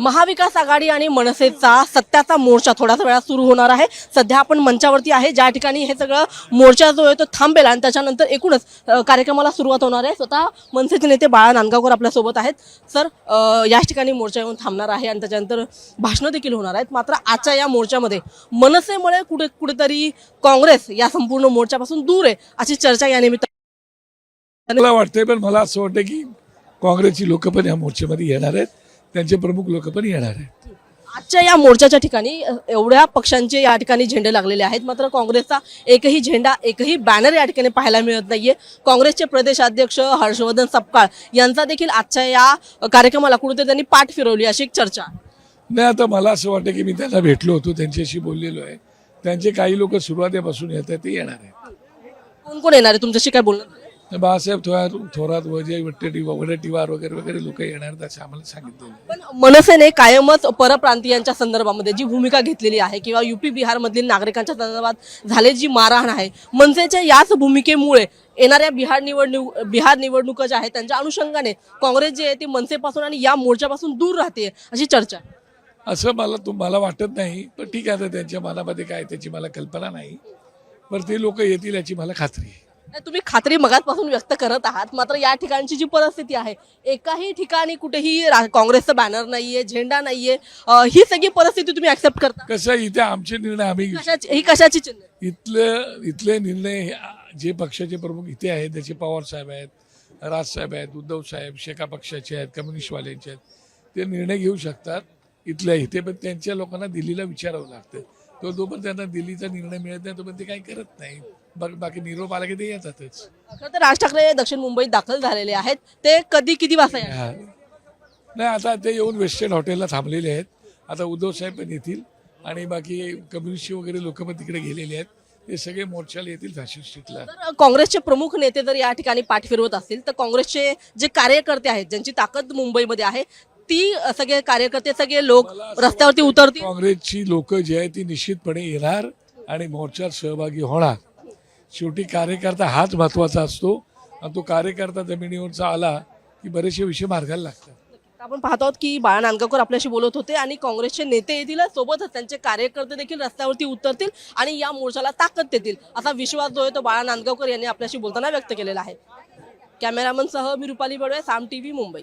महाविकास आघाडी आणि मनसेचा सत्याचा मोर्चा थोड्याच वेळा सुरू होणार आहे. सध्या आपण मंचावरती आहे. ज्या ठिकाणी हे सगळं मोर्चा जो आहे तो थांबेल आणि त्याच्यानंतर एकूणच कार्यक्रमाला सुरुवात होणार आहे. स्वतः मनसेचे नेते बाळा नांदगावकर आपल्यासोबत आहेत. सर या याच ठिकाणी मोर्चा येऊन थांबणार आहे आणि त्याच्यानंतर भाषणं देखील होणार आहेत. मात्र आजच्या या मोर्चामध्ये मनसेमुळे कुठे कुठेतरी काँग्रेस या संपूर्ण मोर्चापासून दूर आहे अशी चर्चा या निमित्ताने मला वाटतंय पण मला असं वाटतं की काँग्रेसची लोक पण या मोर्चामध्ये येणार आहेत. त्यांचे प्रमुख लोक पण येणार आहेत. आजच्या या मोर्चाच्या ठिकाणी एवढ्या पक्षांचे या ठिकाणी झेंडे लागलेले आहेत. मात्र काँग्रेसचा एकही झेंडा एकही बॅनर या ठिकाणी पाहायला मिळत नाहीये. काँग्रेसचे प्रदेशाध्यक्ष हर्षवर्धन सपकाळ यांचा देखील आजच्या या कार्यक्रमाला कुठेतरी त्यांनी पाठ फिरवली अशी एक चर्चा. नाही आता मला असं वाटतं की मी त्यांना भेटलो होतो त्यांच्याशी बोललेलो आहे. त्यांचे काही लोक सुरुवातीपासून येत आहेत ते येणार आहेत. कोण कोण येणार आहे? तुमच्याशी काय बोलणं? झालंय? बाळासाहेब थोरात थोरात वजय वट्टेटिवार वडट्टीवार वगैरे वगैरे लोक येणार असं आम्हाला सांगितलेलं आहे. पण मनसेने कायमच परप्रांतीयांच्या संदर्भामध्ये जी भूमिका घेतलेली आहे किंवा युपी बिहारमधील नागरिकांच्या संदर्भात झालेली जी मारहाण आहे मनसेच्या याच भूमिकेमुळे येणाऱ्या बिहार निवडणूक बिहार निवडणुका ज्या आहेत त्यांच्या अनुषंगाने काँग्रेस जे आहे ती मनसेपासून आणि या मोर्चापासून दूर राहते अशी चर्चा. असं मला तुम्हाला वाटत नाही पण ठीक आहे त्यांच्या मनामध्ये काय त्याची मला कल्पना नाही पण ते लोक येतील याची मला खात्री आहे तुम्ही खात्री मगाचपासून व्यक्त करत आहात. मात्र या ठिकाणची जी परिस्थिती आहे एकाही ठिकाणी कुठेही काँग्रेसचा बॅनर नाहीये झेंडा नाहीये ही सगळी परिस्थिती तुम्ही ऍक्सेप्ट करता? कसं इथे आमचे निर्णय आम्ही ही कशाची चिन्ह? इथलं इथले निर्णय जे पक्षाचे प्रमुख इथे आहेत त्याचे पवार साहेब आहेत राजसाहेब आहेत उद्धव साहेब शेका पक्षाचे आहेत कम्युनिस्टवाल्यांचे आहेत ते निर्णय घेऊ शकतात इथल्या इथे पण त्यांच्या लोकांना दिल्लीला विचारावं लागतं. तो जोपर्यंत त्यांना दिल्लीचा निर्णय मिळत नाही तोपर्यंत ते काही करत नाही बाकी निरोप आला की ते येतातच. खरं तर राज ठाकरे दक्षिण मुंबईत दाखल झालेले आहेत. ते कधी किती वाजता येणार? हा. नाही आता ते येऊन वेस्टर्न हॉटेलला थांबलेले आहेत. आता उद्धव साहेब पण येतील आणि बाकी कम्युनिस्ट वगैरे लोक पण तिकडे गेलेले आहेत. ते सगळे मोर्चाला येतील फॅशन स्ट्रीटला तर काँग्रेसचे प्रमुख नेते जर या ठिकाणी पाठ फिरवत असतील तर काँग्रेसचे जे कार्यकर्ते आहेत ज्यांची ताकद मुंबईमध्ये आहे ती अ, सगळे कार्यकर्ते सगळे लोक रस्त्यावरती उतरतील? काँग्रेसची लोक जी आहेत ती निश्चितपणे येणार आणि मोर्चात सहभागी होणार. शेवटी कार्यकर्ता हाच महत्त्वाचा असतो आणि तो कार्यकर्ता जमिनीवरचा आला की बरेचसे विषय मार्गाला लागतात. आपण पाहतो आहोत की बाळा नांदगावकर आपल्याशी बोलत होते आणि काँग्रेसचे नेते येतील सोबतच त्यांचे कार्यकर्ते देखील रस्त्यावरती उतरतील आणि या मोर्चाला ताकद देतील असा विश्वास जो आहे तो बाळा नांदगावकर यांनी आपल्याशी बोलताना व्यक्त केलेला आहे. कॅमेरामन सह मी रुपाली बडवे साम टीव्ही मुंबई.